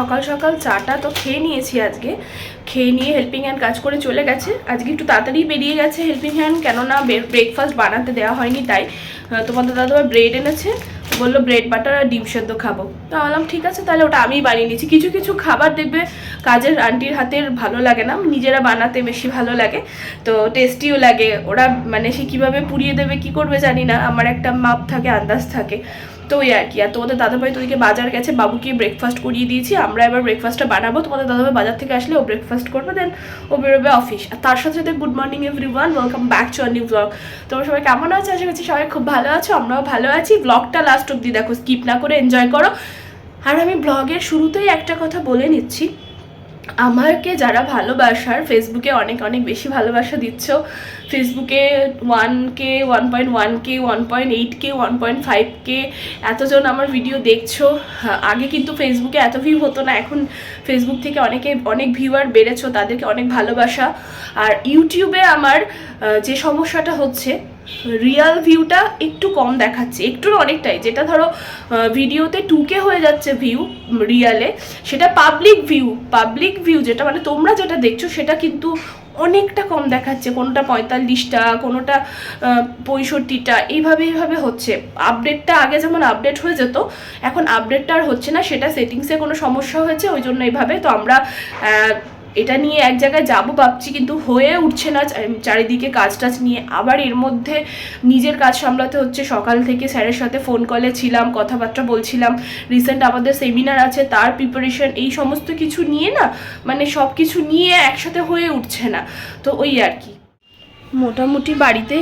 সকাল সকাল চাটা তো খেয়ে নিয়েছি আজকে। খেয়ে নিয়ে হেল্পিং হ্যান্ড কাজ করে চলে গেছে। আজকে একটু তাড়াতাড়ি বেরিয়ে গেছে হেল্পিং হ্যান্ড কেননা ব্রেকফাস্ট বানাতে দেওয়া হয়নি, তাই তোমাদের দাদা ব্রেড এনেছে। বলল ব্রেড বাটার আর ডিম সেদ্ধ খাব। তো বললাম, ঠিক আছে, তাহলে ওটা আমিই বানিয়ে নিচ্ছি। কিছু কিছু খাবার দেখবে কাজের আন্টির হাতের ভালো লাগে না, নিজেরা বানাতে বেশি ভালো লাগে, তো টেস্টিও লাগে। ওরা মানে সে কীভাবে পুড়িয়ে দেবে, কি করবে জানি না। আমার একটা মাপ থাকে, আন্দাজ থাকে। তো ওই আর কি। আর তোমাদের দাদাভাই তোদেরকে বাজার গেছে, বাবুকে ব্রেকফাস্ট করিয়ে দিয়েছি, আমরা এবার ব্রেকফাস্টটা বানাবো। তোমাদের দাদাভাই বাজার থেকে আসলে ও ব্রেকফাস্ট করবে দেন ও বেরোবে অফিস আর তার সাথে সাথে good morning everyone welcome back to our new blog তোমরা সবাই কেমন আছো? আশা করছি সবাই খুব ভালো আছো, আমরাও ভালো আছি। ব্লগটা লাস্ট অব্দি দেখো স্কিপ না করে এনজয় করো। আর আমি ব্লগের শুরুতেই একটা কথা বলে নিচ্ছি। আমাকে যারা ভালোবাসার ফেসবুকে অনেক অনেক বেশি ভালোবাসা দিচ্ছ। ফেসবুকে one K one point one K one point eight K one point five K এতজন আমার ভিডিও দেখছ। হ্যাঁ, আগে কিন্তু ফেসবুকে এত ভিউ হতো না এখন ফেসবুক থেকে অনেকে অনেক ভিউয়ার বেড়েছো, তাদেরকে অনেক ভালোবাসা। আর ইউটিউবে আমার যে সমস্যাটা হচ্ছে রিয়াল ভিউটা একটু কম দেখাচ্ছে। একটু অনেকটাই। যেটা ধরো ভিডিওতে টুকে হয়ে যাচ্ছে ভিউ রিয়ালে সেটা পাবলিক ভিউ পাবলিক ভিউ যেটা মানে তোমরা যেটা দেখছ, সেটা কিন্তু অনেকটা কম দেখাচ্ছে, কোনোটা পঁয়তাল্লিশটা, কোনোটা পঁয়ষট্টিটা, এইভাবে এইভাবে হচ্ছে। আপডেটটা আগে যেমন আপডেট হয়ে যেত, এখন আপডেটটা আর হচ্ছে না, সেটা সেটিংসে কোনো সমস্যা হয়েছে, ওই জন্য এইভাবে। তো আমরা এটা নিয়ে এক জায়গায় যাব ভাবছি, কিন্তু হয়ে উঠছে না। চারিদিকে কাজ টাজ নিয়ে। আবার এর মধ্যে নিজের কাজ সামলাতে হচ্ছে। সকাল থেকে স্যারের সাথে ফোন কলে ছিলাম, কথাবার্তা বলছিলাম। রিসেন্ট আমাদের সেমিনার আছে, তার প্রিপারেশন এই সমস্ত কিছু নিয়ে না মানে সব কিছু নিয়ে একসাথে হয়ে উঠছে না। তো ওই আর কি। মোটামুটি বাড়িতে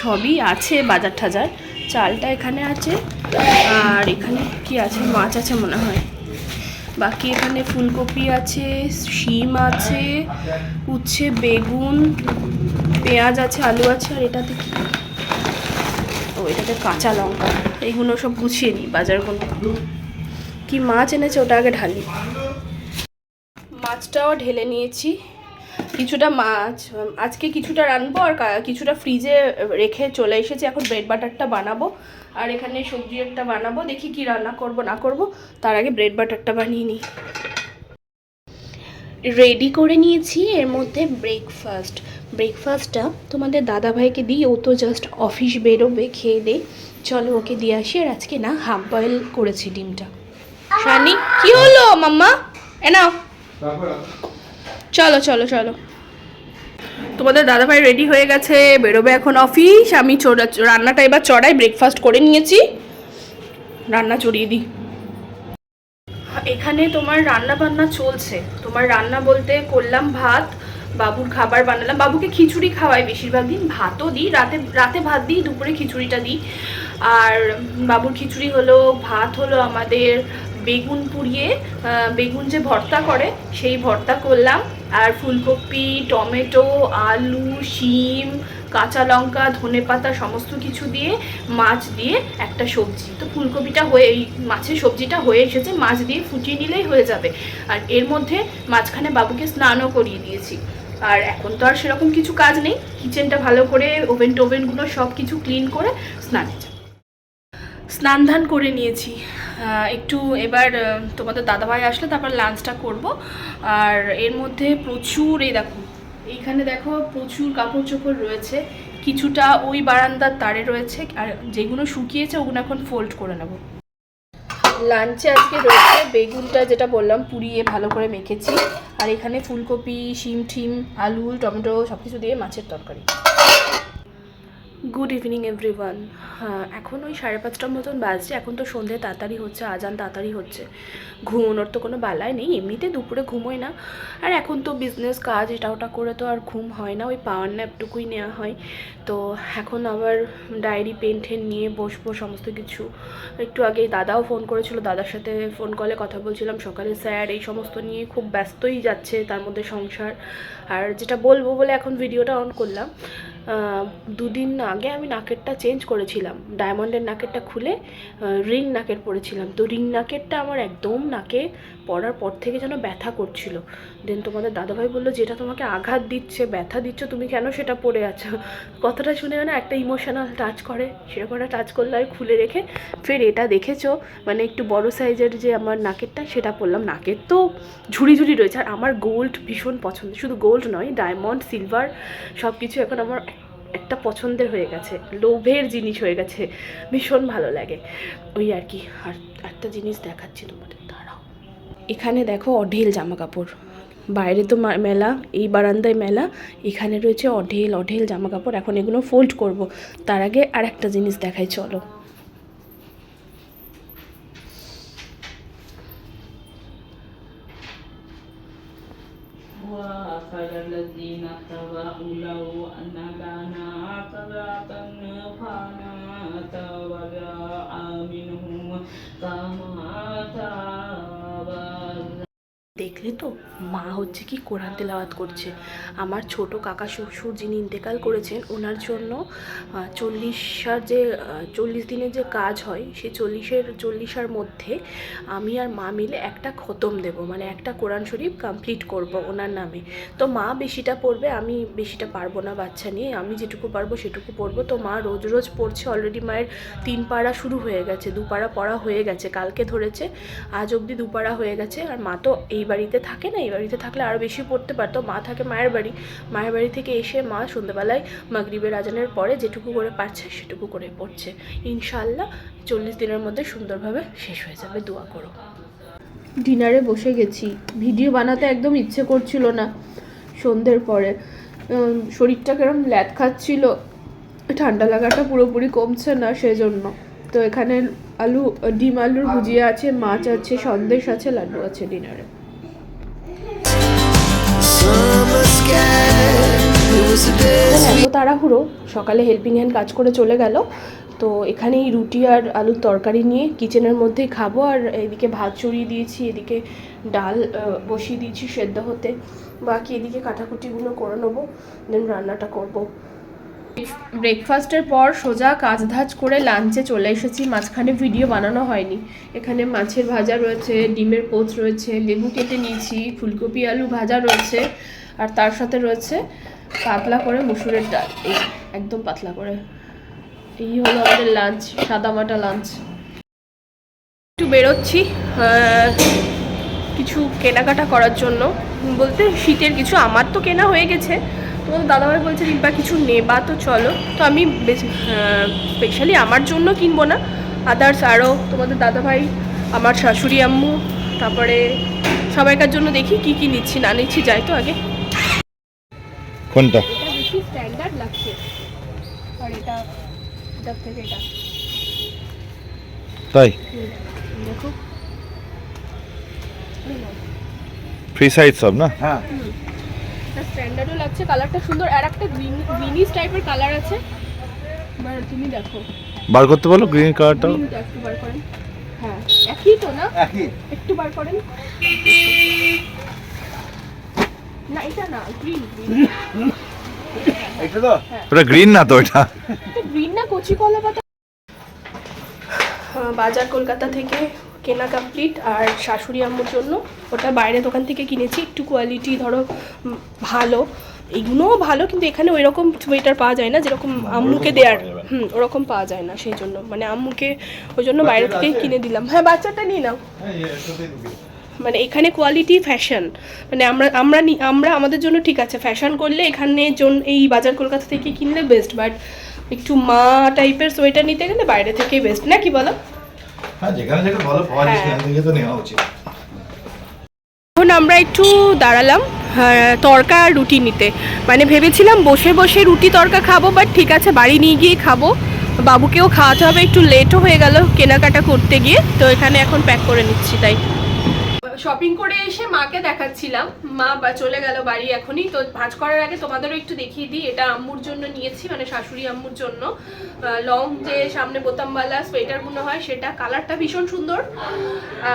সবই আছে বাজার টাজার চালটা এখানে আছে, আর এখানে কি আছে? মাছ আছে মনে হয়। বাকি এখানে ফুলকপি আছে, শিম আছে, উচ্ছে, বেগুন, পেঁয়াজ আছে, আলু আছে, আর এটাতে কি? ও, এটাতে কাঁচা লঙ্কা। এইগুলো সব গুছিয়ে নিই বাজারগুলো। কি মাছ এনেছে ওটা আগে ঢালি। মাছটাও ঢেলে নিয়েছি। কিছুটা মাছ, আজকে কিছুটা রানবো আর কিছুটা ফ্রিজে রেখে চলে এসেছি। এখন ব্রেড বাটারটা বানাবো। আর এখানে সবজি একটা বানাবো দেখি কি রান্না করব না করব। তার আগে ব্রেড বাটারটা বানিয়ে নিই। রেডি করে নিয়েছি এর মধ্যে ব্রেকফাস্ট ব্রেকফাস্টটা তোমাদের দাদাভাইকে দিই ও তো জাস্ট অফিস বেরোবে খেয়ে দে। চলো ওকে দিয়ে আসি আর আজকে না হাফ বয়েল করেছি ডিমটা। শানি কি হলো মাম্মা? এ নাও। চলো চলো চলো। তোমাদের দাদাভাই রেডি হয়ে গেছে, বেরোবে এখন অফিস আমি রান্নাটা এবার চড়াই ব্রেকফাস্ট করে নিয়েছি। রান্না চড়িয়ে দিই। এখানে তোমার রান্না বান্না চলছে। তোমার রান্না বলতে করলাম ভাত, বাবুর খাবার বানালাম। বাবুকে খিচুড়ি খাওয়াই বেশিরভাগ দিন। ভাতও দিই, রাতে রাতে ভাত দিই, দুপুরে খিচুড়িটা দিই। আর বাবুর খিচুড়ি হলো, ভাত হলো আমাদের বেগুন পুড়িয়ে বেগুন যে ভর্তা করে, সেই ভর্তা করলাম। আর ফুলকপি, টমেটো, আলু, শিম, কাঁচা লঙ্কা, ধনে পাতা সমস্ত কিছু দিয়ে, মাছ দিয়ে একটা সবজি। তো ফুলকপিটা হয়ে, এই মাছের সবজিটা হয়ে এসেছে, মাছ দিয়ে ফুটিয়ে নিলেই হয়ে যাবে। আর এর মধ্যে মাঝখানে বাবুকে স্নানও করিয়ে দিয়েছি। আর এখন তো আর সেরকম কিছু কাজ নেই। কিচেনটা ভালো করে ওভেন টোভেনগুলো সব কিছু ক্লিন করে স্নানে যাব। স্নান ধান করে নিয়েছি। একটু এবার তোমাদের দাদাভাই আসলে তারপর লাঞ্চটা করব। আর এর মধ্যে প্রচুর, এই দেখো, এইখানে দেখো প্রচুর কাপড় চোপড় রয়েছে। কিছুটা ওই বারান্দার তারে রয়েছে, আর যেগুলো শুকিয়েছে ওগুলো এখন ফোল্ড করে নেব। লাঞ্চে আজকে রয়েছে বেগুনটা, যেটা বললাম, পুড়িয়ে ভালো করে মেখেছি। আর এখানে ফুলকপি শিম ঠিম আলু, টমেটো সব কিছু দিয়ে মাছের তরকারি। গুড ইভিনিং এভরিওয়ান হ্যাঁ এখন ওই সাড়ে পাঁচটার মতন বাজছে। এখন তো সন্ধে, তাড়াতাড়ি হচ্ছে, আজান তাড়াতাড়ি হচ্ছে। ঘুমোনোর তো কোনো বালাই নেই, এমনিতে দুপুরে ঘুমোয় না। আর এখন তো বিজনেস কাজ, এটা ওটা করে তো আর ঘুম হয় না। ওই পাওয়ার ন্যাপটুকুই নেওয়া হয়। তো এখন আবার ডায়েরি পেন টেন নিয়ে বসবো সমস্ত কিছু। একটু আগে দাদাও ফোন করেছিল, দাদার সাথে ফোন কলে কথা বলছিলাম। সকালে স্যার এই সমস্ত নিয়ে খুব ব্যস্তই যাচ্ছে তার মধ্যে সংসার। আর যেটা বলব বলে এখন ভিডিওটা অন করলাম। দুদিন আগে আমি নাকেরটা চেঞ্জ করেছিলাম। ডায়মন্ডের নাকেরটা খুলে রিং নাকের পরেছিলাম। তো রিং নাকেরটা আমার একদম নাকে পরার পর থেকে যেন ব্যথা করছিল। দেন তোমাদের দাদাভাই বলল, যেটা তোমাকে আঘাত দিচ্ছে, ব্যথা দিচ্ছ, তুমি কেন সেটা পড়ে আছো? কথাটা শুনে না একটা ইমোশনাল টাচ করে। সেরকম একটা টাচ করলে আমি খুলে রেখে। ফের এটা দেখেছ? মানে একটু বড় সাইজের যে আমার নাকেরটা, সেটা পরলাম নাকের তো ঝুড়ি ঝুড়ি রয়েছে। আর আমার গোল্ড ভীষণ পছন্দ। শুধু গোল্ড নয় ডায়মন্ড সিলভার সব কিছু এখন আমার একটা পছন্দের হয়ে গেছে। লোভের জিনিস হয়ে গেছে। ভীষণ ভালো লাগে। ওই আর কি। আর একটা জিনিস দেখাচ্ছি তোমাদের। এখানে দেখো অঢেল জামা কাপড় বাইরে তো মা- মেলা এই বারান্দায় মেলা এখানে রয়েছে অঢেল অঢেল জামা কাপড় এখন এগুলো ফোল্ড করব তার আগে আর একটা জিনিস দেখাই চলো وآخر الذين اتبعوا له أن كان صراطا فنات وجاء منهم كما love দেখলে তো মা হচ্ছে কি কোরআন তেলাওয়াত করছে। আমার ছোট কাকা শ্বশুর যিনি ইন্তেকাল করেছেন, ওনার জন্য চল্লিশার যে চল্লিশ দিনের যে কাজ হয়, সে চল্লিশের, চল্লিশার মধ্যে আমি আর মা মিলে একটা খতম দেব। মানে একটা কোরআন শরীফ কমপ্লিট করব ওনার নামে। তো মা বেশিটা পড়বে, আমি বেশিটা পারব না বাচ্চা নিয়ে। আমি যেটুকু পারব সেটুকু পড়ব। তো মা রোজ রোজ পড়ছে অলরেডি মায়ের তিন পাড়া শুরু হয়ে গেছে দু পাড়া পড়া হয়ে গেছে। কালকে ধরেছে, আজ অবধি দুপাড়া হয়ে গেছে। আর মা তো এই বাড়িতে থাকে না, এই বাড়িতে থাকলে আরও বেশি পড়তে পারতো। মা থাকে মায়ের বাড়ি। মায়ের বাড়ি থেকে এসে মা সন্ধ্যেবেলায় মাগরিবের আজানের পরে যেটুকু করে পারছে সেটুকু করে পড়ছে। ইনশাল্লাহ চল্লিশ দিনের মধ্যে সুন্দরভাবে শেষ হয়ে যাবে, দোয়া করো। ডিনারে বসে গেছি। ভিডিও বানাতে একদম ইচ্ছে করছিল না সন্ধ্যের পরে। শরীরটা কেরম ল্যাদ খাচ্ছিল। ঠান্ডা লাগাটা পুরোপুরি কমছে না সেজন্য। তো এখানে আলু, ডিম, আলুর ভুজিয়া আছে, মাছ আছে, সন্দেশ আছে, লাড্ডু আছে ডিনারে। এত তাড়াহুড়ো সকালে হেল্পিং হ্যান্ড কাজ করে চলে গেল। তো এখানেই রুটি আর আলুর তরকারি নিয়ে কিচেনের মধ্যেই খাব আর এদিকে ভাত চড়িয়ে দিয়েছি এদিকে ডাল বসিয়ে দিয়েছি সেদ্ধ হতে। বাকি এদিকে কাটাকুটিগুলো করে নেব দেন রান্নাটা করব। ব্রেকফাস্টের পর সোজা কাজ ধাজ করে লাঞ্চে চলে এসেছি। মাঝখানে ভিডিও বানানো হয়নি। এখানে মাছের ভাজা রয়েছে, ডিমের পোচ রয়েছে, লেবু কেটে নিয়েছি, ফুলকপি, আলু ভাজা রয়েছে, আর তার সাথে রয়েছে পাতলা করে মুসুরের ডাল। এই একদম পাতলা করে। এই হলো আমাদের লাঞ্চ সাদামাটা লাঞ্চ একটু বেরোচ্ছি কিছু কেনাকাটা করার জন্য। বলতে শীতের কিছু, আমার তো কেনা হয়ে গেছে। তোমাদের দাদাভাই বলছে দিব্যা কিছু নেবা তো চলো। তো আমি স্পেশালি আমার জন্য কিনবো না। আদার্স আরও তোমাদের দাদাভাই আমার শাশুড়ি আম্মু তারপরে সবাইকার জন্য দেখি কি কি নিচ্ছি না নিচ্ছি যাই তো আগে। কোনটা? বেশি স্ট্যান্ডার্ড লাগছে। আর এটা এটার থেকে এটা। তাই? দেখো। ফ্রি সাইজ সব না? হ্যাঁ। এটা স্ট্যান্ডার্ডও লাগছে কালারটা সুন্দর আর একটা গ্রিন গ্রিনিশ টাইপের কালার আছে। এবার তুমি দেখো। বার করতে বলো গ্রিন কালারটা একটু বার করেন। হ্যাঁ একই তো না? একই। একটু বার করেন। না এটা না গ্রিন গ্রিন এটা তো? ওটা গ্রিন না তো এটা? গ্রিন না কচি কলা পাতা বাজার কলকাতা থেকে কেনা কমপ্লিট আর শাশুড়ি আম্মুর জন্য। ওটা বাইরে দোকান থেকে কিনেছি। একটু কোয়ালিটি ধরো ভালো। এগুলোও ভালো কিন্তু এখানে ওই রকম সোয়েটার পাওয়া যায় না যেরকম আম্মুকে দেয়ার। হুম ওরকম পাওয়া যায় না সেই জন্য। মানে আম্মুকে ওই জন্য বাইরে থেকেই কিনে দিলাম। হ্যাঁ বাচ্চাটা নিয়ে নাও। মানে এখানে কোয়ালিটি ফ্যাশন মানে আমরা আমরা নি- আমরা আমাদের জন্য ঠিক আছে। ফ্যাশন করলে এখানে জন এই বাজার কলকাতা থেকে কিনলে বেস্ট বাট একটু মা টাইপের সোয়েটার নিতে গেলে বাইরে থেকেই বেস্ট না কি বলো? হ্যাঁ যেখানে যেটা ভালো পাওয়া যায় সেখান থেকে তো নেওয়া উচিত। এখন আমরা একটু দাঁড়ালাম তরকা তড়কা আর রুটি নিতে। মানে ভেবেছিলাম বসে বসে রুটি তরকা খাব বাট ঠিক আছে বাড়ি নিয়ে গিয়ে খাব। বাবুকেও খাওয়াতে হবে একটু লেটও হয়ে গেল কেনাকাটা করতে গিয়ে তো এখানে এখন প্যাক করে নিচ্ছি তাই। শপিং করে এসে মাকে দেখাচ্ছিলাম। মা বা চলে গেল বাড়ি এখনই। তো ভাঁজ করার আগে তোমাদেরও একটু দেখিয়ে দিই। এটা আম্মুর জন্য নিয়েছি মানে শাশুড়ি আম্মুর জন্য। লং যে সামনে বোতামওয়ালা সোয়েটারগুলো হয়, সেটা কালারটা ভীষণ সুন্দর।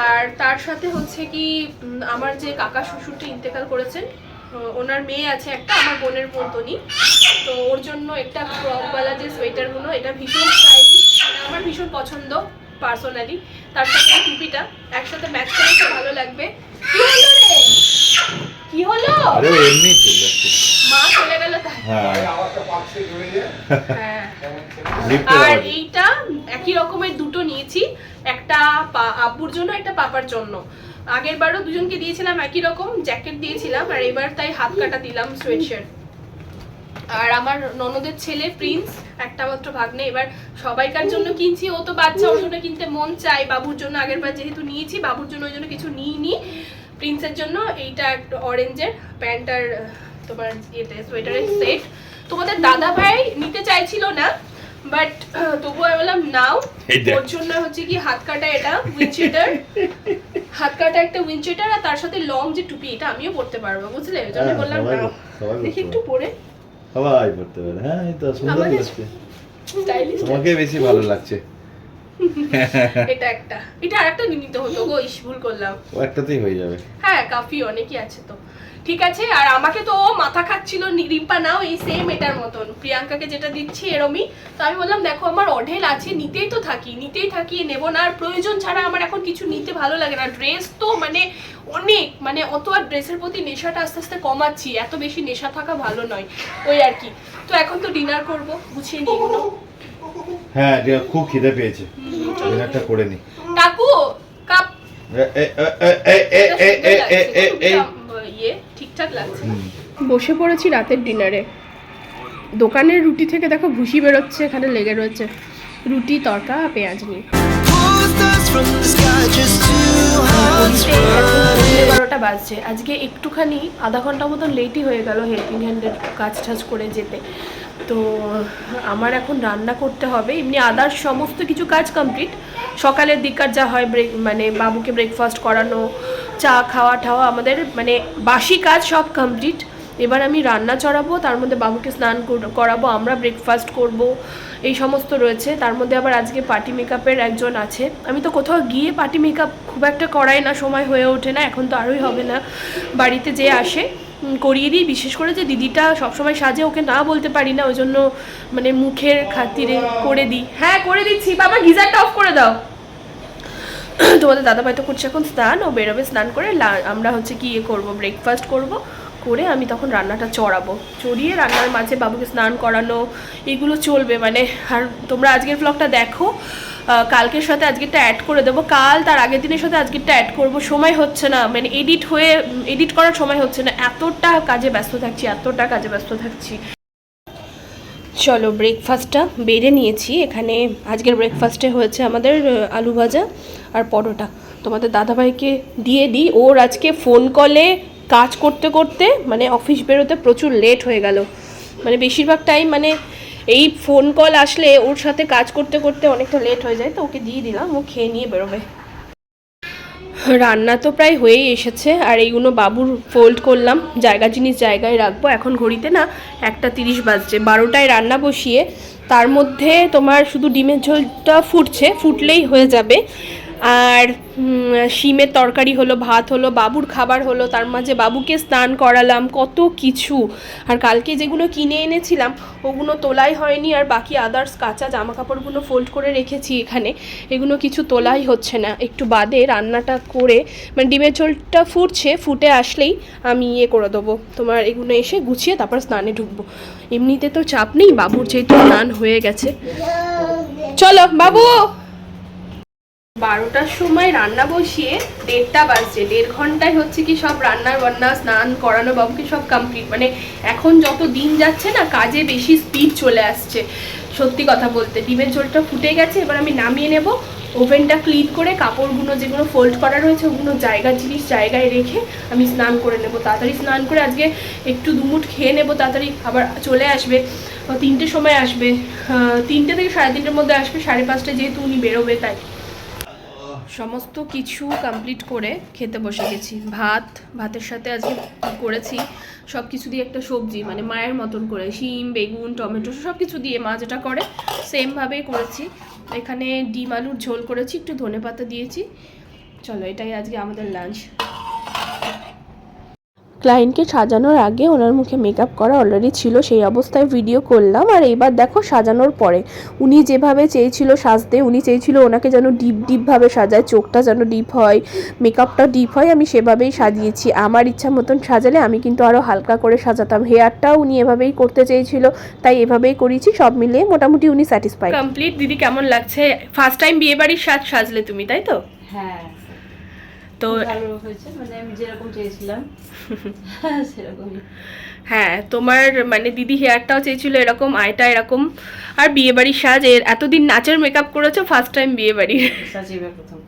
আর তার সাথে হচ্ছে কি আমার যে কাকা শ্বশুরটি ইন্তেকাল করেছেন ওনার মেয়ে আছে একটা, আমার বোনের মতনই তো ওর জন্য একটা ক্রপওয়ালা যে সোয়েটারগুলো এটা ভীষণ স্টাইলিশ আমার ভীষণ পছন্দ। পার্সোনালি তার সাথে টুপিটা একসাথে ম্যাচ করে একটু ভালো লাগবে। কি হলো রে? কি হলো? আরে এমনি চলে যাচ্ছে। মা চলে গেল তাই। হ্যাঁ। হ্যাঁ। আর এইটা একই রকমের দুটো নিয়েছি। একটা পা- আব্বুর জন্য একটা পাপার জন্য। আগের বারও দুজনকে দিয়েছিলাম একই রকম জ্যাকেট দিয়েছিলাম আর এবার তাই হাত কাটা দিলাম সোয়েটশার্ট আর আমার ননদের ছেলে প্রিন্স একটা মাত্র ভাগ্নে। এবার সবাইকার জন্য কিনছি ও তো বাচ্চা ওর জন্য কিনতে মন চাই বাবুর জন্য আগের বার যেহেতু নিয়েছি বাবুর জন্য ওই জন্য কিছু নিইনি। প্রিন্সের জন্য এইটা একটা অরেঞ্জের প্যান্ট আর তোমার ইয়েতে সোয়েটারের সেট। তোমাদের দাদা ভাই নিতে চাইছিল না বাট তবুও আমি বললাম নাও। ওর জন্য হচ্ছে কি হাত কাটা এটা উইনচিটার হাত কাটা একটা উইনচিটার আর তার সাথে লং যে টুপি এটা আমিও পরতে পারব বুঝলে? ওই জন্য হ্যাঁ, বললাম নাও। দেখি একটু পারে। সবাই পড়তে পারে। হ্যাঁ এই তো সুন্দর লাগছে। স্টাইলিশ তোমাকে বেশি ভালো লাগছে। এটা একটা। এটা আরেকটা নিতে হতো। গো ইস ভুল করলাম। ও একটাতেই হয়ে যাবে। হ্যাঁ কাফি অনেকই আছে তো। ঠিক আছে আর আমাকে তো মাথা খাচ্ছিল রিম্পা নাও এই সেম এটার মতন প্রিয়াঙ্কাকে যেটা দিচ্ছি এরমই তো আমি বললাম দেখো আমার অঢেল আছে নিতেই তো থাকি নিতেই থাকি নেব না আর প্রয়োজন ছাড়া আমার এখন কিছু নিতে ভালো লাগে না ড্রেস তো মানে অনেক মানে অত আর ড্রেসের প্রতি নেশাটা আস্তে আস্তে কমাচ্ছি এত বেশি নেশা থাকা ভালো নয় ওই আর কি তো এখন তো ডিনার করব গুছিয়ে নিই হ্যাঁ খুব খিদে পেয়েছে ডিনারটা করে নি কাকু কাপ ঠিকঠাক লাগছে বসে পড়েছি রাতের ডিনারে। দোকানের রুটি থেকে দেখো ভুসি বেরোচ্ছে এখানে লেগে রয়েছে। রুটি তরকা পেঁয়াজ নিয়ে। বারোটা বাজছে। আজকে একটুখানি আধা ঘণ্টা মতন লেটই হয়ে গেল হেল্পিং হ্যান্ডের কাজ টাজ করে যেতে। তো আমার এখন রান্না করতে হবে। এমনি আদার সমস্ত কিছু কাজ কমপ্লিট সকালের দিককার যা হয় ব্রেক মানে বাবুকে ব্রেকফাস্ট করানো, চা খাওয়া ঠাওয়া আমাদের মানে বাসি কাজ সব কমপ্লিট এবার আমি রান্না চড়াবো, তার মধ্যে বাবুকে স্নান কর- করাবো, আমরা ব্রেকফাস্ট করব, এই সমস্ত রয়েছে। তার মধ্যে আবার আজকে পার্টি মেকআপের একজন আছে। আমি তো কোথাও গিয়ে পার্টি মেকআপ খুব একটা করাই না, সময় হয়ে ওঠে না, এখন তো আরোই হবে না, বাড়িতে যে আসে। করিয়ে দিই। বিশেষ করে যে দিদিটা সবসময় সাজে, ওকে না বলতে পারি না ওই জন্য মানে মুখের খাতিরে করে দিই। হ্যাঁ করে দিচ্ছি। বাবা, গিজারটা অফ করে দাও। তোমাদের দাদাভাই তো করছে এখন স্নান, ও বেরোবে স্নান করে আমরা হচ্ছে কি ইয়ে করব ব্রেকফাস্ট করব। করে আমি তখন রান্নাটা চড়াবো। চড়িয়ে রান্নার মাঝে বাবুকে স্নান করানো, এগুলো চলবে মানে আর তোমরা আজকের ব্লগটা দেখো। কালকের সাথে আজকেরটা অ্যাড করে দেবো। কাল তার আগের দিনের সাথে আজকেরটা অ্যাড করব। সময় হচ্ছে না মানে এডিট হয়ে এডিট করার সময় হচ্ছে না। এতটা কাজে ব্যস্ত থাকছি, এতটা কাজে ব্যস্ত থাকছি। চলো ব্রেকফাস্টটা বেড়ে নিয়েছি। এখানে আজকের ব্রেকফাস্টে হয়েছে আমাদের আলু ভাজা আর পরোটা। তোমাদের দাদাভাইকে দিয়ে দিই। ওর আজকে ফোন কলে কাজ করতে করতে মানে অফিস বেরোতে প্রচুর লেট হয়ে গেল। মানে বেশিরভাগ টাইম মানে এই ফোন কল আসলে ওর সাথে কাজ করতে করতে অনেকটা লেট হয়ে যায়, তো ওকে দিয়ে দিলাম, ও খেয়ে নিয়ে বেরোবে। রান্না তো প্রায় হয়েই এসেছে, আর এইগুলো বাবুর ফোল্ড করলাম, জায়গা জিনিস জায়গায় রাখব, এখন ঘড়িতে না একটা তিরিশ বাজছে, বারোটায় রান্না বসিয়ে, তার মধ্যে তোমার শুধু ডিমের ঝোলটা ফুটছে, ফুটলেই হয়ে যাবে। আর শিমের তরকারি হলো, ভাত হলো, বাবুর খাবার হলো, তার মাঝে বাবুকে স্নান করালাম, কত কিছু। আর কালকে যেগুলো কিনে এনেছিলাম, ওগুলো তোলাই হয়নি, আর বাকি আদার্স কাঁচা জামা কাপড়গুলো ফোল্ড করে রেখেছি এখানে। এগুলো কিছু তোলাই হচ্ছে না। একটু বাদে রান্নাটা করে মানে ডিমের ঝোলটা ফুটছে, ফুটে আসলেই আমি ইয়ে করে দেবো। তোমার এগুলো এসে গুছিয়ে তারপর স্নানে ঢুকবো। এমনিতে তো চাপ নেই, বাবুর যেহেতু স্নান হয়ে গেছে। চলো, বাবু! বারোটার সময় রান্না বসিয়ে দেড়টা বাজছে, দেড় ঘন্টায় হচ্ছে কি সব রান্নার বান্না, স্নান করানো বাবুকে সব কমপ্লিট মানে এখন যত দিন যাচ্ছে না, কাজে বেশি স্পিড চলে আসছে, সত্যি কথা বলতে। ডিমের ঝোলটা ফুটে গেছে, এবার আমি নামিয়ে নেব। ওভেনটা ক্লিন করে কাপড়গুলো যেগুলো ফোল্ড করা রয়েছে, ওগুলো জায়গা জিনিস জায়গায় রেখে আমি স্নান করে নেব। তাড়াতাড়ি স্নান করে আজকে একটু দুমুট খেয়ে নেব, তাড়াতাড়ি আবার চলে আসবে। ও তিনটের সময় আসবে। তিনটে থেকে সাড়ে তিনটের মধ্যে আসবে, সাড়ে পাঁচটা যেহেতু উনি বেরোবে, তাই। সমস্ত কিছু কমপ্লিট করে খেতে বসে গেছি। ভাত, ভাতের সাথে আজকে করেছি সব কিছু দিয়ে একটা সবজি মানে মায়ের মতন করে, শিম, বেগুন, টমেটো সব কিছু দিয়ে মা যেটা করে সেমভাবেই করেছি। এখানে ডিম আলুর ঝোল করেছি, একটু ধনে পাতা দিয়েছি। চলো এটাই আজকে আমাদের লাঞ্চ ক্লায়েন্টকে সাজানোর আগে ওনার মুখে মেকআপ করা অলরেডি ছিল সেই অবস্থায় ভিডিও করলাম। আর এবার দেখো সাজানোর পরে উনি যেভাবে চেয়েছিল সাজতে উনি চেয়েছিল ওনাকে যেন ডিপ ডিপভাবে সাজায় চোখটা যেন ডিপ হয় মেকআপটা ডিপ হয় আমি সেভাবেই সাজিয়েছি। আমার ইচ্ছা মতন সাজালে আমি কিন্তু আরও হালকা করে সাজাতাম। হেয়ারটাও উনি এভাবেই করতে চেয়েছিল তাই এভাবেই করেছি সব মিলিয়ে মোটামুটি উনি স্যাটিসফাই কমপ্লিট দিদি কেমন লাগছে? ফার্স্ট টাইম বিয়ে বাড়ির সাজ সাজলে তুমি তাই তো? হ্যাঁ। তো হয়েছে মানে আমি যেরকম চেয়েছিলাম সেরকমই। হ্যাঁ তোমার মানে দিদি হেয়ারটাও চেয়েছিল এরকম আয়টা এরকম। আর বিয়ে বাড়ির সাজ এর এতদিন নাচের মেকআপ করেছ ফার্স্ট টাইম বিয়ে বাড়ির।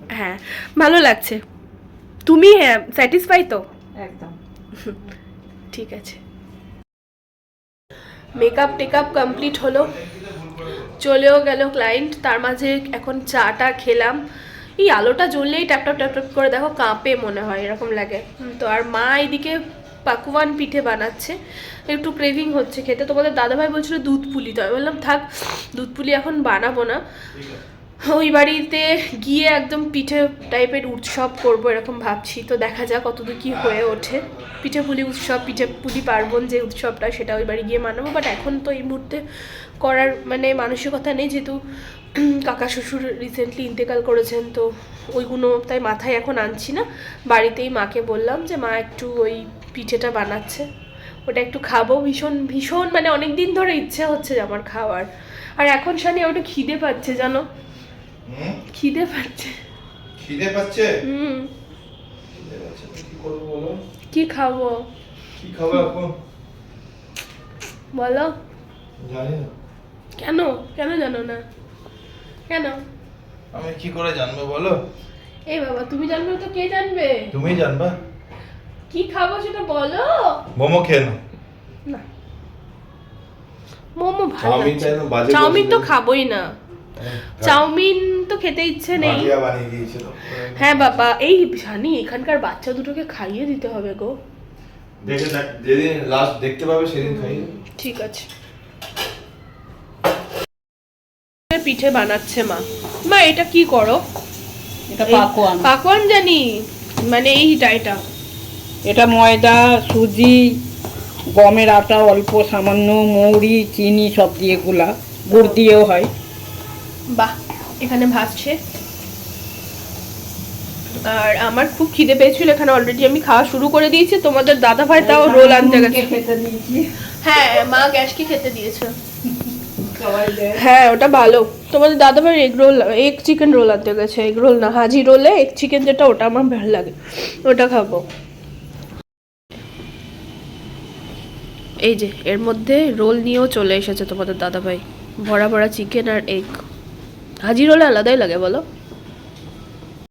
হ্যাঁ ভালো লাগছে। তুমি হ্যাঁ স্যাটিসফাই তো? একদম। ঠিক আছে। মেকআপ টেকআপ কমপ্লিট হলো। চলেও গেল ক্লায়েন্ট তার মাঝে এখন চাটা খেলাম। এই আলোটা জ্বললেই ট্যাপ ট্যাপ ট্যাপ ট্যাপ করে দেখো কাঁপে মনে হয় এরকম লাগে। তো আর মা এদিকে পাকুয়ান পিঠে বানাচ্ছে একটু ক্রেভিং হচ্ছে খেতে। তোমাদের দাদাভাই বলছিল দুধ পুলি তো আমি বললাম থাক দুধ পুলি এখন বানাবো না। ওই বাড়িতে গিয়ে একদম পিঠে টাইপের উৎসব করব এরকম ভাবছি। তো দেখা যাক কতদূর কি হয়ে ওঠে। পিঠে পুলি উৎসব পিঠে পুলি পার্বণ যে উৎসবটা সেটা ওই বাড়ি গিয়ে মানাবো। বাট এখন তো এই মুহূর্তে করার মানে মানসিকতা নেই যেহেতু কাকা শ্বশুর রিসেন্টলি ইন্তেকাল করেছেন তো ওইগুলো তাই মাথায় এখন আনছি না। বাড়িতেই মাকে বললাম যে মা একটু ওই পিঠেটা বানাচ্ছে। ওটা একটু খাব। ভীষণ ভীষণ মানে অনেক দিন ধরে ইচ্ছে হচ্ছে যে আমার খাওয়ার। আর এখন শানি ওটা খিদে পাচ্ছে জানো? খিদে পাচ্ছে। খিদে পাচ্ছে? হুম। কি করব বলো? কি খাব? কি খাব এখন? বলো। জানি না। কেন? কেন জানো না? কেন? আমি কি করে জানব বলো? এই বাবা তুমি জানবে তো কে জানবে? তুমি জানবা। কি খাব সেটা বলো। মোমো খেয়ে নাও। না। মোমো ভালো লাগছে। চাউমিন তো খাবোই না। চাউমিন তো খেতে ইচ্ছে নেই। হ্যাঁ বাবা এই জানি এখানকার বাচ্চা দুটোকে খাইয়ে দিতে হবে গো। দেখে দেখ যেদিন লাস্ট দেখতে পাবে সেদিন খাইয়ে ঠিক আছে। পিঠে বানাচ্ছে মা। মা এটা কি করো? এটা পাকোয়ান। পাকোয়ান জানি মানে এইটা এটা। এটা ময়দা সুজি গমের আটা অল্প সামান্য মৌরি চিনি সব দিয়ে গুলা। গুড় দিয়েও হয়। বাহ এখানে ভাসছে আর আমার খুব খিদে পেয়েছিল এখানে অলরেডি আমি খাওয়া শুরু করে দিয়েছি তোমাদের দাদা ভাই তাও রোল আনতে গেছে। দিয়েছি। হ্যাঁ মা গ্যাসকে খেতে দিয়েছে। হ্যাঁ ওটা ভালো। তোমাদের দাদা ভাই egg roll egg chicken roll আনতে গেছে এগ রোল না, হাজি রোলে এগ চিকেন যেটা, ওটা আমার ভালো লাগে। ওটা খাব। এই যে, এর মধ্যে রোল নিয়েও চলে এসেছে তোমাদের দাদা ভাই ভরা ভরা চিকেন আর এগ হাজি রোলে আলাদাই লাগে, বলো?